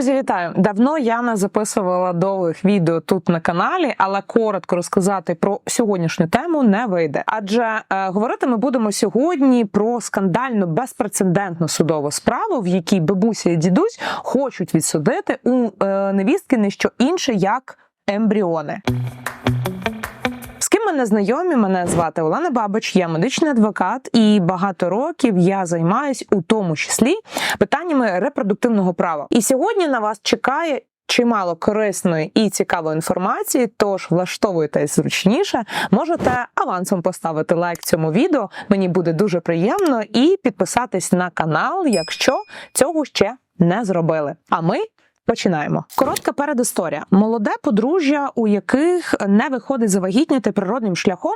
Друзі, вітаю! Давно я не записувала довгих відео тут на каналі, але коротко розказати про сьогоднішню тему не вийде. Адже е, говорити ми будемо сьогодні про скандальну безпрецедентну судову справу, в якій бабуся і дідусь хочуть відсудити у е, невістки не що інше як ембріони. З ким ми не знайомі, мене звати Олена Бабич, я медичний адвокат, і багато років я займаюсь у тому числі питаннями репродуктивного права. І сьогодні на вас чекає. Чимало корисної і цікавої інформації, тож влаштовуйтесь зручніше. Можете авансом поставити лайк цьому відео. Мені буде дуже приємно, і підписатись на канал, якщо цього ще не зробили. А ми Починаємо. Коротка передісторія. Молоде подружжя, у яких не виходить завагітніти природним шляхом,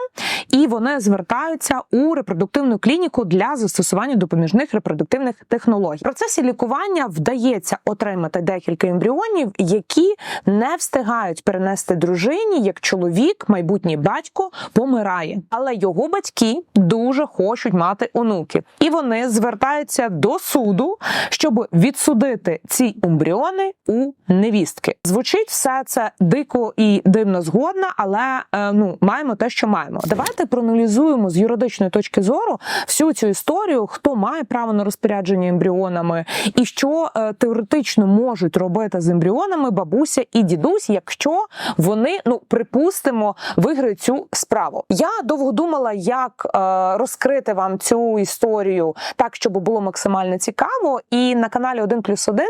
і вони звертаються у репродуктивну клініку для застосування допоміжних репродуктивних технологій. В процесі лікування вдається отримати декілька ембріонів, які не встигають перенести дружині, як чоловік, майбутній батько, помирає. Але його батьки дуже хочуть мати онуків, і вони звертаються до суду, щоб відсудити ці ембріони у невістки. Звучить все це дико і дивно згодна, але е, ну маємо те, що маємо. Давайте проаналізуємо з юридичної точки зору всю цю історію, хто має право на розпорядження ембріонами, і що е, теоретично можуть робити з ембріонами бабуся і дідусь, якщо вони ну припустимо виграють цю справу. Я довго думала, як е, розкрити вам цю історію так, щоб було максимально цікаво. І на каналі 1 плюс 1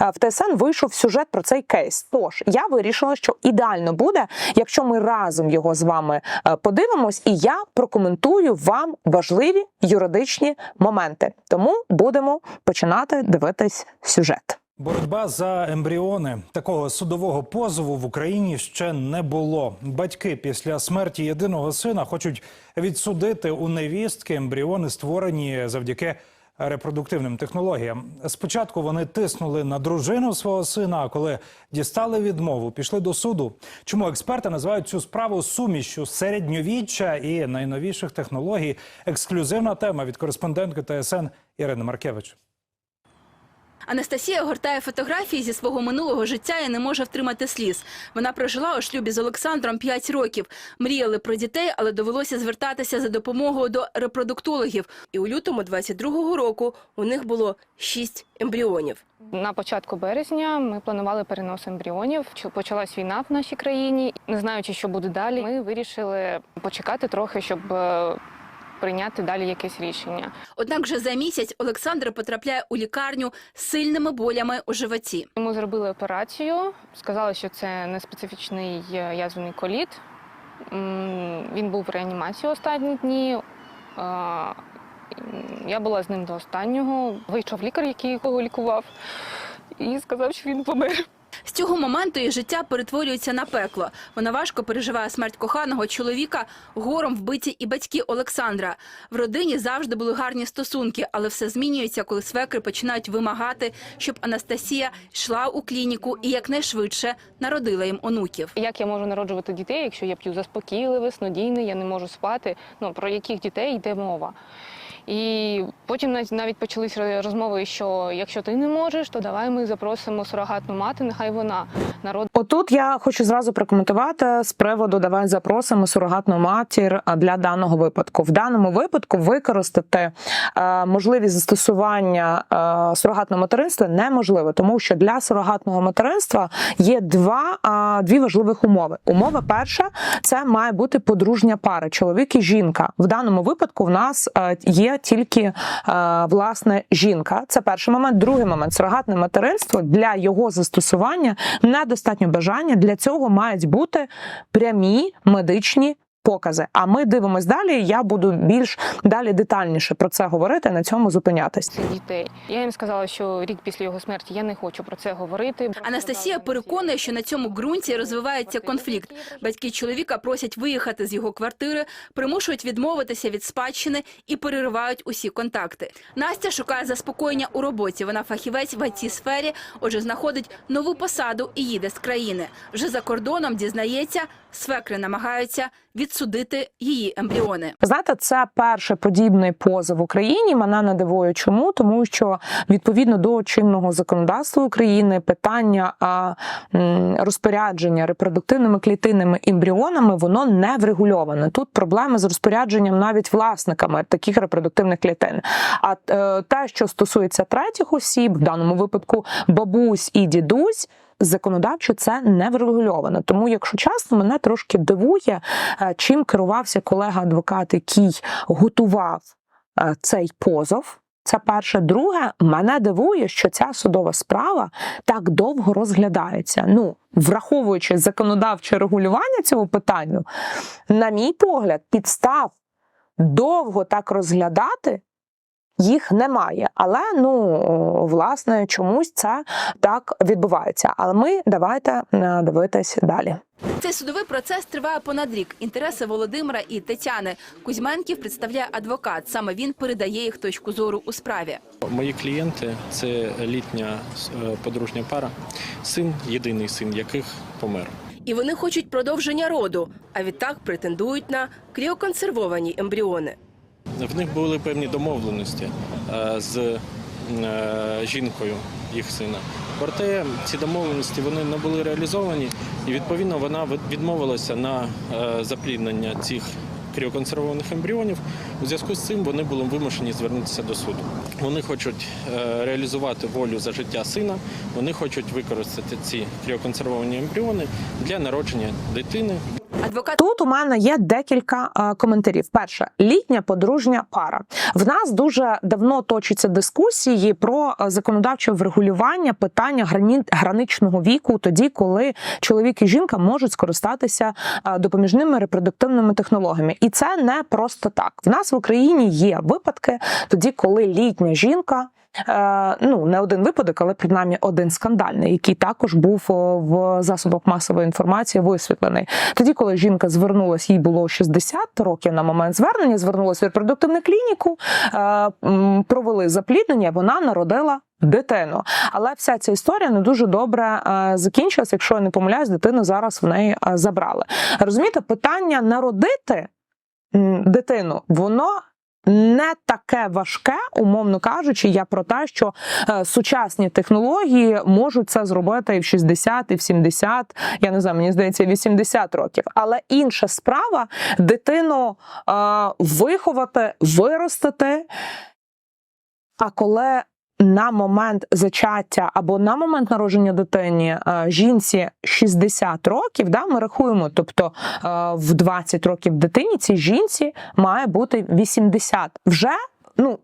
е, в ТСН вийшов сюжет про цей кейс. Тож я вирішила, що ідеально буде, якщо ми разом його з вами е, подивимось, і я прокоментую вам важливі юридичні моменти. Тому будемо починати дивитись сюжет. Боротьба за ембріони такого судового позову в Україні ще не було. Батьки після смерті єдиного сина хочуть відсудити у невістки ембріони, створені завдяки репродуктивним технологіям. Спочатку вони тиснули на дружину свого сина. А коли дістали відмову, пішли до суду. Чому експерти називають цю справу сумішю середньовіччя і найновіших технологій? Ексклюзивна тема від кореспондентки ТСН Ірини Маркевич. Анастасія гортає фотографії зі свого минулого життя і не може втримати сліз. Вона прожила у шлюбі з Олександром 5 років. Мріяли про дітей, але довелося звертатися за допомогою до репродуктологів. І у лютому 22-го року у них було 6 ембріонів. На початку березня ми планували перенос ембріонів. Почалась війна в нашій країні. Не знаючи, що буде далі, ми вирішили почекати трохи, щоб е, прийняти далі якесь рішення. Однак вже за місяць Олександр потрапляє у лікарню з сильними болями у животі. Ми зробили операцію. Сказали, що це не специфічний е, язвений коліт. Він був в реанімації останні дні. Я була з ним до останнього. Вийшов лікар, який його лікував, і сказав, що він помер. З цього моменту її життя перетворюється на пекло. Вона важко переживає смерть коханого чоловіка, гором вбиті і батьки Олександра. В родині завжди були гарні стосунки, але все змінюється, коли свекри починають вимагати, щоб Анастасія йшла у клініку і якнайшвидше народила їм онуків. Як я можу народжувати дітей, якщо я п'ю заспокійливе, снодійне, я не можу спати. Ну про яких дітей йде мова? І потім навіть- почались розмови, що якщо ти не можеш, то давай ми запросимо сурогатну мати, нехай вона народ. Отут я хочу зразу прокоментувати з приводу давай запросимо сурогатну матір для даного випадку. В даному випадку використати е, можливість застосування е, сурогатного материнства неможливо, тому що для сурогатного материнства є два дві важливих умови. Умова перша це має бути подружня пара, чоловік і жінка. В даному випадку в нас е, є тільки е, власне жінка. Це перший момент. Другий момент сурогатне материнство для його застосування недостатньо бажання. Для цього мають бути прямі медичні. Покази, а ми дивимось далі. Я буду більш далі детальніше про це говорити. На цьому зупинятись. дітей. Я їм сказала, що рік після його смерті я не хочу про це говорити. Анастасія переконує, що на цьому ґрунті розвивається конфлікт. Батьки чоловіка просять виїхати з його квартири, примушують відмовитися від спадщини і переривають усі контакти. Настя шукає заспокоєння у роботі. Вона фахівець в it сфері, отже, знаходить нову посаду і їде з країни. Вже за кордоном дізнається, свекри намагаються відсудити її ембріони. Знаєте, це перший подібний позов в Україні. Мене не дивує. Чому? Тому що відповідно до чинного законодавства України питання розпорядження репродуктивними клітинними ембріонами воно не врегульоване. Тут проблеми з розпорядженням навіть власниками таких репродуктивних клітин. А е, те, що стосується третіх осіб, в даному випадку бабусь і дідусь. Законодавчо це не врегульовано. Тому, якщо чесно, мене трошки дивує, е, чим керувався колега-адвокат, який готував е, цей позов. Це перше. Друге, мене дивує, що ця судова справа так довго розглядається. Ну, враховуючи законодавче регулювання цього питання, на мій погляд, підстав довго так розглядати. Їх немає, але ну власне чомусь це так відбувається. Але ми давайте е, дивитись далі. Цей судовий процес триває понад рік. Інтереси Володимира і Тетяни Кузьменків представляє адвокат. Саме він передає їх точку зору у справі. Мої клієнти це літня е, подружня пара, син, єдиний син яких помер. І вони хочуть продовження роду, а відтак претендують на кріоконсервовані ембріони. В них були певні домовленості е, з е, жінкою їх сина. Проте ці домовленості вони не були реалізовані, і відповідно вона відмовилася на е, запліднення цих кріоконсервованих ембріонів. У зв'язку з цим вони були вимушені звернутися до суду. Вони хочуть реалізувати волю за життя сина. Вони хочуть використати ці кріоконсервовані ембріони для народження дитини, Тут у мене є декілька е, коментарів. Перше, літня подружня пара. В нас дуже давно точаться дискусії про е, законодавче врегулювання питання грані... граничного віку, тоді, коли чоловік і жінка можуть скористатися е, допоміжними репродуктивними технологіями. І це не просто так. В нас в Україні є випадки, тоді, коли літня жінка. Е, ну, не один випадок, але принаймні один скандальний, який також був в засобах масової інформації висвітлений. Тоді, коли жінка звернулася, їй було 60 років на момент звернення, звернулася в репродуктивну клініку, е, провели запліднення, вона народила. Дитину, але вся ця історія не дуже добре е, закінчилась. Якщо я не помиляюсь, дитину зараз в неї забрали. Розумієте, питання народити дитину, воно не таке важке, умовно кажучи, я про те, що е, сучасні технології можуть це зробити і в 60, і в 70, я не знаю, мені здається, 80 років. Але інша справа дитину е, виховати, виростити. А коли на момент зачаття або на момент народження дитині е, жінці 60 років, да, ми рахуємо, тобто е, в 20 років дитині цій жінці має бути 80. Вже ну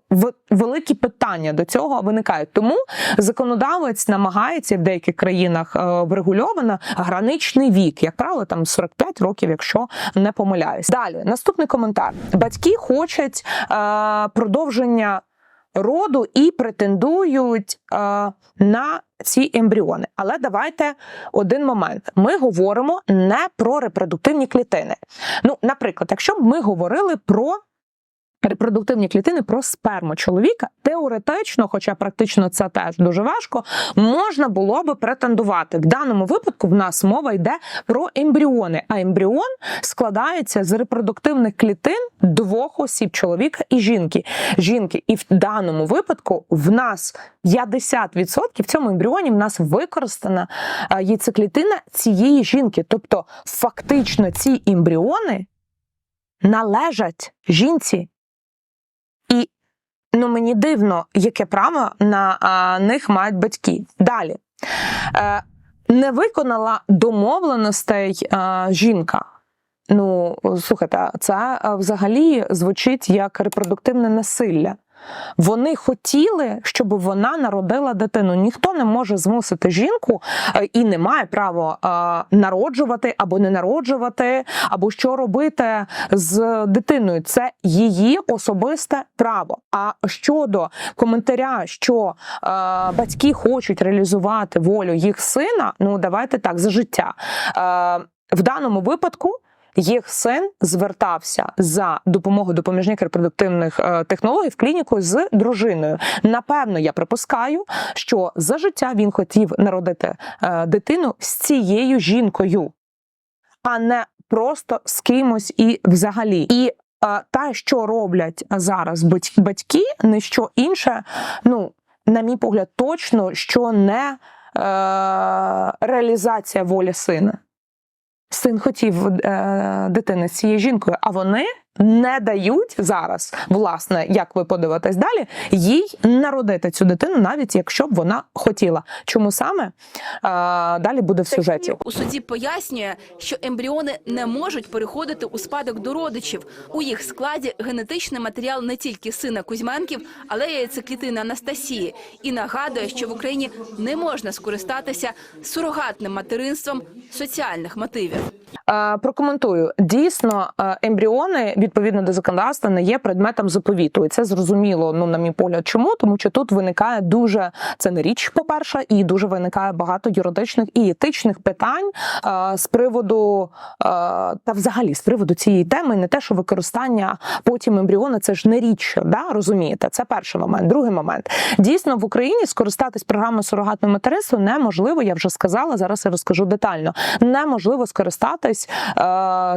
великі питання до цього виникають. Тому законодавець намагається в деяких країнах е, врегульовано граничний вік, як правило, там 45 років, якщо не помиляюсь. Далі наступний коментар: батьки хочуть е, продовження роду і претендують на ці ембріони. Але давайте один момент: ми говоримо не про репродуктивні клітини. Ну, наприклад, якщо б ми говорили про репродуктивні клітини про сперму чоловіка, теоретично, хоча практично це теж дуже важко, можна було би претендувати. В даному випадку в нас мова йде про ембріони, а ембріон складається з репродуктивних клітин двох осіб чоловіка і жінки. Жінки, і в даному випадку в нас 50% в цьому ембріоні в нас використана е, яйцеклітина цієї жінки. Тобто, фактично, ці ембріони належать жінці. Ну, мені дивно, яке право на а, них мають батьки. Далі. Е, не виконала домовленостей а, жінка. Ну, слухайте, це взагалі звучить як репродуктивне насилля. Вони хотіли, щоб вона народила дитину. Ніхто не може змусити жінку е, і не має права е, народжувати або не народжувати, або що робити з дитиною. Це її особисте право. А щодо коментаря, що е, батьки хочуть реалізувати волю їх сина, ну давайте так за життя. В даному випадку їх син звертався за допомогою допоміжних репродуктивних е, технологій в клініку з дружиною. Напевно, я припускаю, що за життя він хотів народити е, дитину з цією жінкою. а не просто з кимось і взагалі. І е, те, що роблять зараз батьки, не що інше, ну, на мій погляд, точно, що не е, реалізація волі сина. Син хотів е, дитини з цією жінкою, а вони не дають зараз, власне, як ви подивитесь далі, їй народити цю дитину, навіть якщо б вона хотіла. Чому саме е, далі буде в сюжеті? У суді пояснює, що ембріони не можуть переходити у спадок до родичів. У їх складі генетичний матеріал не тільки сина Кузьменків, але й яйцеклітини Анастасії. І нагадує, що в Україні не можна скористатися сурогатним материнством соціальних мотивів. Е, Прокоментую дійсно е, ембріони відповідно до законодавства не є предметом заповіту, і це зрозуміло. Ну на мій погляд, чому тому, що тут виникає дуже це не річ, по перше, і дуже виникає багато юридичних і етичних питань е, з приводу та взагалі з приводу цієї теми, не те, що використання потім ембріона, це ж не річ, да розумієте? Це перший момент. Другий момент дійсно в Україні скористатись програмою сурогатного материнства неможливо. Я вже сказала. Зараз я розкажу детально. Неможливо скористатись е,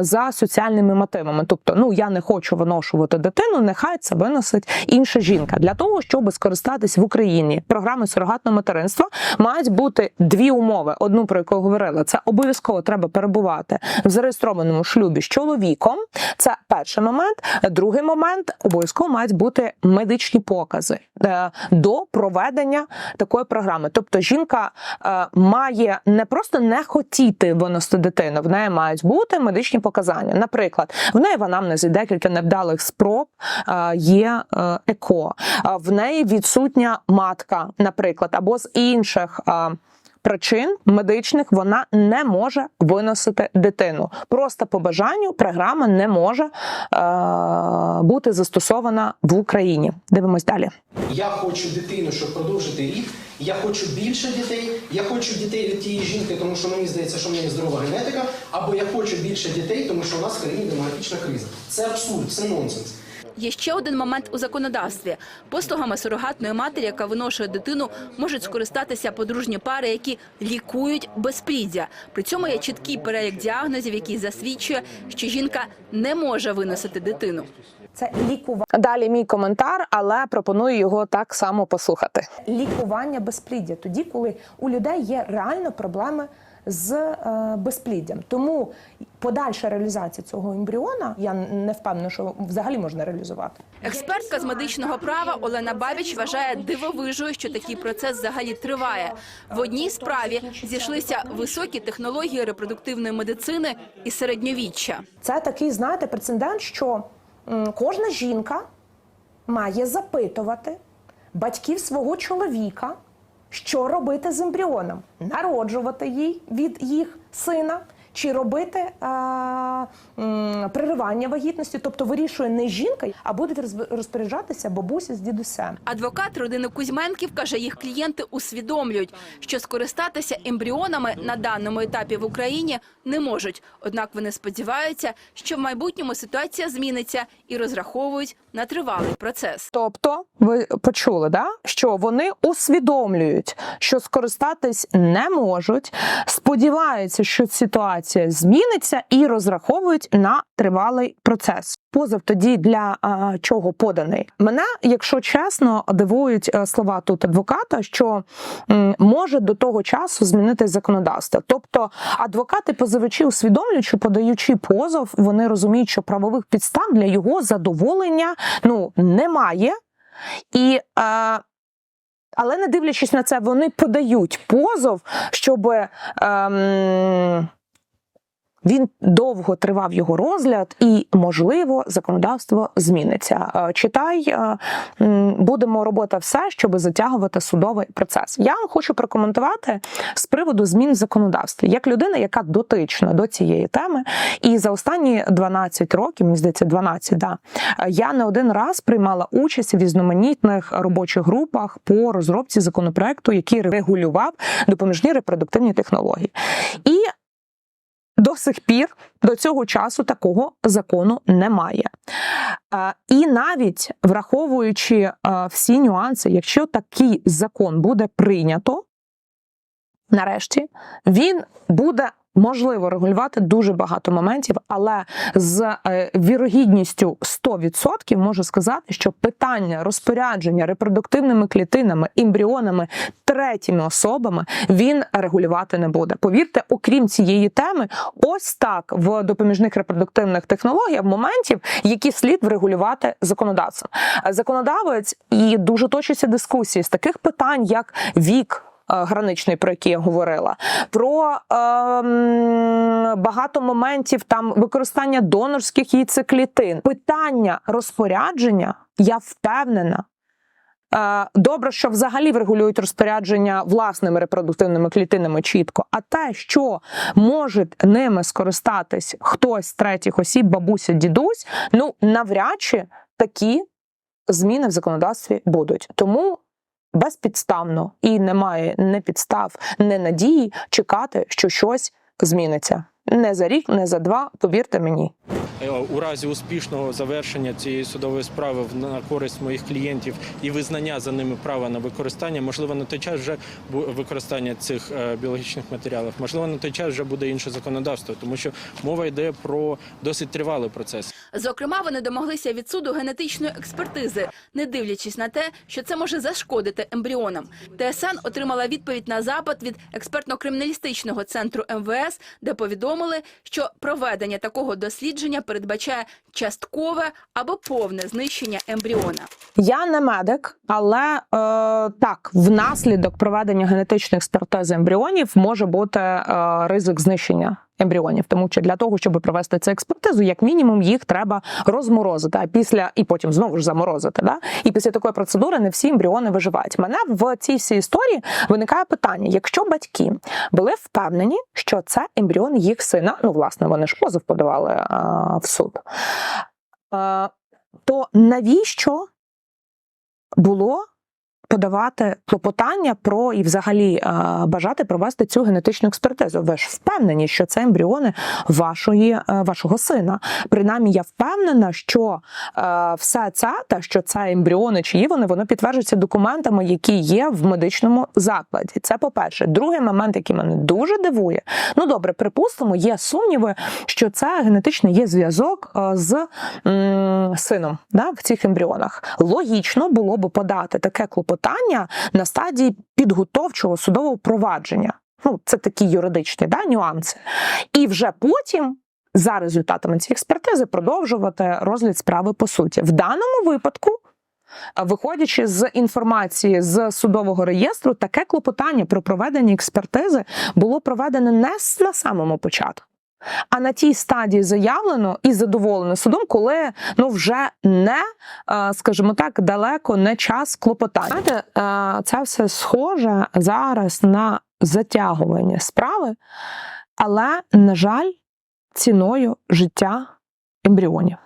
за соціальними мотивами. Тобто, ну я не хочу виношувати дитину, нехай це виносить інша жінка. Для того, щоб скористатись в Україні програмою сурогатного материнства, мають бути дві умови. Одну про яку говорила, це обов'язково треба перебувати в зареєстрованому шлюбі з чоловіком. Це перший момент. Другий момент обов'язково мають бути медичні покази е, до проведення такої програми. Тобто, жінка е, має не просто не хотіти виносити дитину, в неї мають бути медичні показання. Наприклад, в неї в анамнезі декілька невдалих спроб е, є е, еко, Е, в неї відсутня матка, наприклад, або з інших. Причин медичних вона не може виносити дитину. Просто по бажанню програма не може е, бути застосована в Україні. Дивимось далі. Я хочу дитину, щоб продовжити рік. Я хочу більше дітей. Я хочу дітей від тієї жінки, тому що мені здається, що в неї здорова генетика. Або я хочу більше дітей, тому що у нас країні демографічна криза. Це абсурд, це нонсенс. Є ще один момент у законодавстві. Послугами сурогатної матері, яка виношує дитину, можуть скористатися подружні пари, які лікують безпліддя. При цьому є чіткий перелік діагнозів, який засвідчує, що жінка не може виносити дитину. Це лікування, Далі мій коментар, але пропоную його так само послухати. лікування безпліддя, тоді, коли у людей є реально проблеми з е, безпліддям. Тому подальша реалізація цього ембріона, я не впевнена, що взагалі можна реалізувати. Експертка з медичного права Олена Бабіч вважає дивовижою, що такий процес взагалі триває. В одній справі зійшлися високі технології репродуктивної медицини і середньовіччя. Це такий, знаєте, прецедент, що кожна жінка має запитувати батьків свого чоловіка, що робити з ембріоном, народжувати їй від їх сина. Чи робити е, переривання вагітності, тобто вирішує не жінка, а будуть розп- розпоряджатися бабуся з дідусем. Адвокат родини Кузьменків каже, їх клієнти усвідомлюють, що скористатися ембріонами на даному етапі в Україні не можуть. Однак вони сподіваються, що в майбутньому ситуація зміниться і розраховують на тривалий процес. Тобто, ви почули, да? що вони усвідомлюють, що скористатись не можуть, сподіваються, що ситуація зміниться, і розраховують на тривалий процес. Позов тоді для а, чого поданий? Мене, якщо чесно, дивують е, слова тут адвоката, що м, може до того часу змінити законодавство. Тобто, адвокати позивачі усвідомлюють, подаючи позов, вони розуміють, що правових підстав для його задоволення ну немає. І, е, але не дивлячись на це, вони подають позов, щоб ем, він довго тривав його розгляд, і, можливо, законодавство зміниться. Е, Читай, е, будемо робити все, щоб затягувати судовий процес. Я хочу прокоментувати з приводу змін в законодавстві, як людина, яка дотична до цієї теми, і за останні 12 років, мені здається, 12, да, я не один раз приймала участь в різноманітних робочих групах по розробці законопроекту, який регулював допоміжні репродуктивні технології. І до сих пір до цього часу такого закону немає. І навіть враховуючи всі нюанси, якщо такий закон буде прийнято, нарешті він буде Можливо регулювати дуже багато моментів, але з е, вірогідністю 100% можу сказати, що питання розпорядження репродуктивними клітинами, ембріонами, третіми особами він регулювати не буде. Повірте, окрім цієї теми, ось так в допоміжних репродуктивних технологіях моментів, які слід врегулювати законодавцем. Законодавець і дуже точаться дискусії з таких питань, як вік. Е, Граничний, про який я говорила, про ем, багато моментів там використання донорських яйцеклітин. Питання розпорядження, я впевнена. е, Добре, що взагалі врегулюють розпорядження власними репродуктивними клітинами чітко. А те, що може ними скористатись хтось з третіх осіб, бабуся, дідусь, ну навряд чи такі зміни в законодавстві будуть. Тому безпідставно і немає не підстав, не надії чекати, що щось зміниться. Не за рік, не за два, повірте мені. Е, У разі успішного завершення цієї судової справи на користь моїх клієнтів і визнання за ними права на використання, можливо, на той час вже використання цих е, біологічних матеріалів, можливо, на той час вже буде інше законодавство, тому що мова йде про досить тривалий процес. Зокрема, вони домоглися від суду генетичної експертизи, не дивлячись на те, що це може зашкодити ембріонам. ТСН отримала відповідь на запит від експертно-криміналістичного центру МВС, де повідомили, що проведення такого дослідження передбачає часткове або повне знищення ембріона. Я не медик, але е, так, внаслідок проведення генетичних експертизи ембріонів може бути е, ризик знищення ембріонів, тому що для того, щоб провести цю експертизу, як мінімум їх треба розморозити, а після і потім знову ж заморозити. Да? І після такої процедури не всі ембріони виживають. Мене в цій всій історії виникає питання: якщо батьки були впевнені, що це ембріон їх сина, ну власне вони ж позов подавали е, в суд, е, то навіщо було подавати клопотання про і взагалі е, бажати провести цю генетичну експертизу. Ви ж впевнені, що це ембріони вашої, е, вашого сина. Принаймні, я впевнена, що е, все це, те, що це ембріони, чиї вони, воно підтверджується документами, які є в медичному закладі. Це по-перше. Другий момент, який мене дуже дивує. Ну добре, припустимо, є сумніви, що це генетичний є зв'язок з м, сином да, в цих ембріонах. Логічно було б подати таке клопотання на стадії підготовчого судового провадження. Ну, це такі юридичні да, нюанси. І вже потім. За результатами цієї експертизи продовжувати розгляд справи по суті. В даному випадку, е, виходячи з інформації з судового реєстру, таке клопотання про проведення експертизи було проведено не на самому початку, а на тій стадії заявлено і задоволено судом, коли ну вже не, е, скажімо так, далеко не час клопотання. Знаєте, е, це все схоже зараз на затягування справи, але, на жаль, ціною життя ембріонів.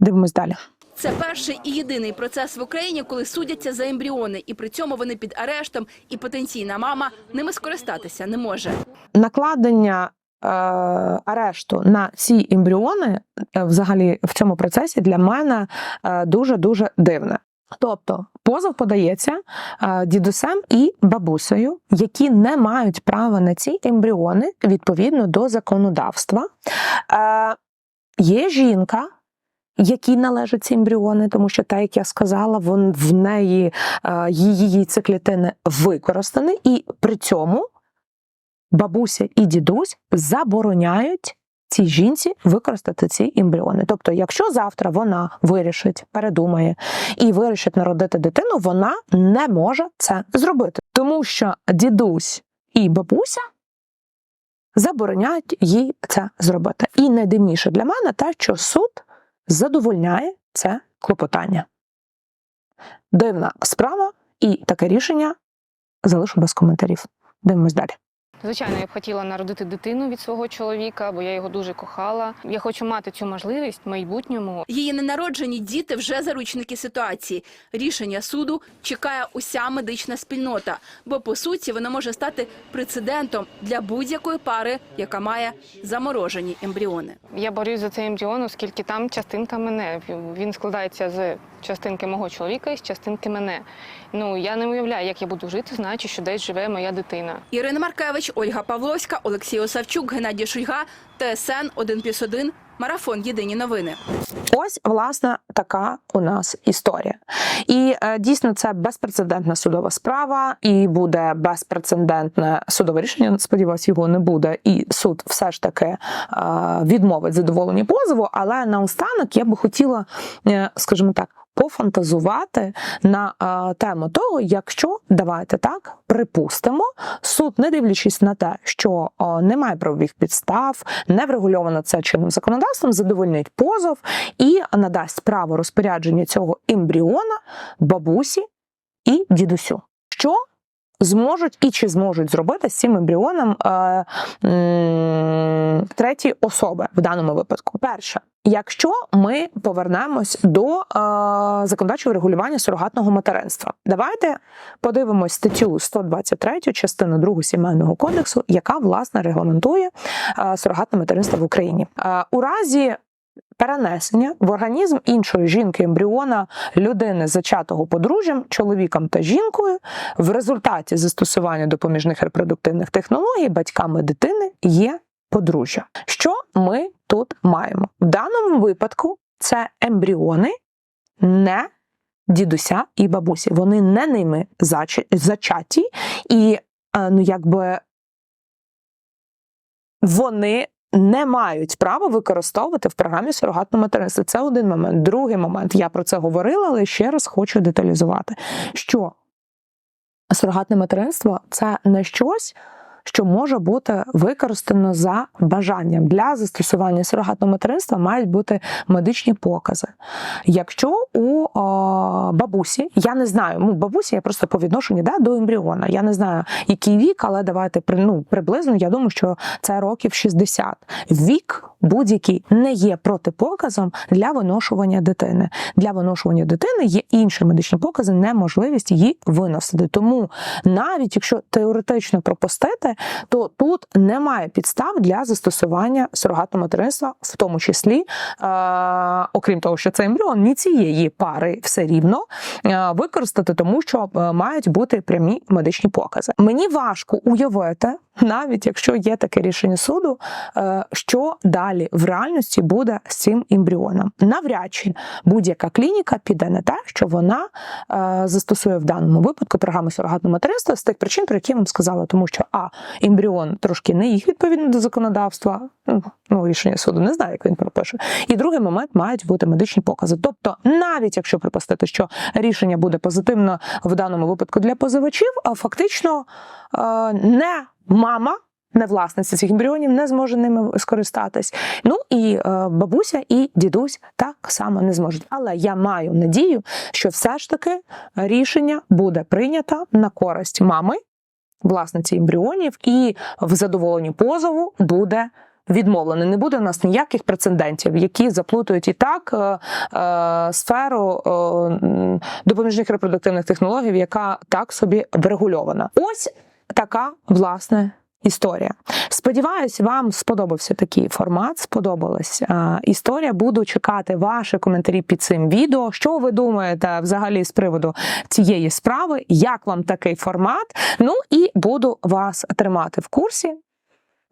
Дивимось далі. Це перший і єдиний процес в Україні, коли судяться за ембріони, і при цьому вони під арештом, і потенційна мама ними скористатися не може. накладення арешту на ці ембріони е, взагалі в цьому процесі для мене дуже дуже дивне. Тобто позов подається е, дідусем і бабусею, які не мають права на ці ембріони відповідно до законодавства. Е, є жінка. Які належать ці ембріони, тому що так, як я сказала, вон в неї е, її яйцеклітини використані, і при цьому бабуся і дідусь забороняють цій жінці використати ці ембріони. Тобто, якщо завтра вона вирішить, передумає і вирішить народити дитину, вона не може це зробити, тому що дідусь і бабуся забороняють їй це зробити. І найдивніше для мене те, що суд задовольняє це клопотання. Дивна справа, і таке рішення залишу без коментарів. Дивимось далі. Звичайно, я б хотіла народити дитину від свого чоловіка, бо я його дуже кохала. Я хочу мати цю можливість в майбутньому. Її ненароджені діти вже заручники ситуації. Рішення суду чекає уся медична спільнота, бо по суті воно може стати прецедентом для будь-якої пари, яка має заморожені ембріони. Я борюсь за цей ембріон, оскільки там частинка мене. Він складається з частинки мого чоловіка і з частинки мене. Ну я не уявляю, як я буду жити, знаючи, що десь живе моя дитина. Ірина Маркевич, Ольга Павловська, Олексій Осавчук, Геннадій Шульга, ТСН 1+,1, Марафон Єдині новини. Ось власне така у нас історія. І е, дійсно це безпрецедентна судова справа, і буде безпрецедентне судове рішення. Сподіваюсь, його не буде. І суд все ж таки е, відмовить задоволення позову. Але наостанок я би хотіла, е, скажімо так. Пофантазувати на е, тему того, якщо давайте так припустимо, суд, не дивлячись на те, що е, немає правових підстав, не врегульовано це чинним законодавством, задовольнить позов і надасть право розпорядження цього ембріона бабусі і дідусю. Що зможуть і чи зможуть зробити з цим ембріоном е, м, треті особи в даному випадку? Перше. Якщо ми повернемось до е, законодавчого регулювання сурогатного материнства, давайте подивимось статтю 123, частину 2 сімейного кодексу, яка власне регламентує е, сурогатне материнство в Україні. Е, у разі перенесення в організм іншої жінки ембріона людини, зачатого подружжям, чоловіком та жінкою, в результаті застосування допоміжних репродуктивних технологій батьками дитини є подружжя. Що ми тут маємо? В даному випадку це ембріони не дідуся і бабусі. Вони не ними зачаті, і е, ну якби вони не мають права використовувати в програмі сурогатне материнство. Це один момент. Другий момент, я про це говорила, але ще раз хочу деталізувати, що сурогатне материнство це не щось. Що може бути використано за бажанням для застосування сурогатного материнства мають бути медичні покази. Якщо у о, бабусі, я не знаю, ну бабусі я просто по відношенню да, до ембріона. Я не знаю, який вік, але давайте ну, приблизно я думаю, що це років 60. Вік будь-який не є протипоказом для виношування дитини. Для виношування дитини є інші медичні покази, неможливість її виносити. Тому навіть якщо теоретично пропустити, то тут немає підстав для застосування сурогатного материнства, в тому числі, е, окрім того, що це ембріон, ні цієї пари все рівно е, використати, тому що е, мають бути прямі медичні покази. Мені важко уявити, навіть якщо є таке рішення суду, е, що далі в реальності буде з цим ембріоном. Навряд чи будь-яка клініка піде на те, що вона е, застосує в даному випадку програму сурогатного материнства з тих причин, про які я вам сказала, тому що а ембріон трошки не їх відповідно до законодавства. Ну, рішення суду не знаю, як він пропише. І другий момент мають бути медичні покази. Тобто, навіть якщо припустити, що рішення буде позитивно в даному випадку для позивачів, фактично е, не мама. Не власниця цих ембріонів не зможе ними скористатись. Ну і е, бабуся і дідусь так само не зможуть. Але я маю надію, що все ж таки рішення буде прийнято на користь мами, власниці ембріонів, і в задоволенні позову буде відмовлено. Не буде у нас ніяких прецедентів, які заплутують і так е, е, сферу е, допоміжних репродуктивних технологій, яка так собі врегульована. Ось така власне. Історія. Сподіваюсь, вам сподобався такий формат. Сподобалась е, історія. Буду чекати ваші коментарі під цим відео. Що ви думаєте взагалі з приводу цієї справи? Як вам такий формат? Ну і буду вас тримати в курсі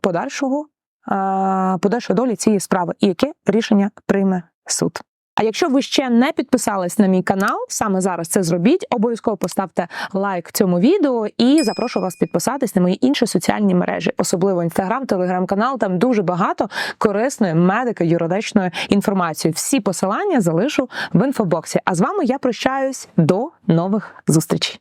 подальшого е, подальшої долі цієї справи і яке рішення прийме суд. А якщо ви ще не підписались на мій канал, саме зараз це зробіть. Обов'язково поставте лайк цьому відео і запрошую вас підписатись на мої інші соціальні мережі, особливо інстаграм, телеграм-канал. Там дуже багато корисної медико-юридичної інформації. Всі посилання залишу в інфобоксі. А з вами я прощаюсь до нових зустрічей.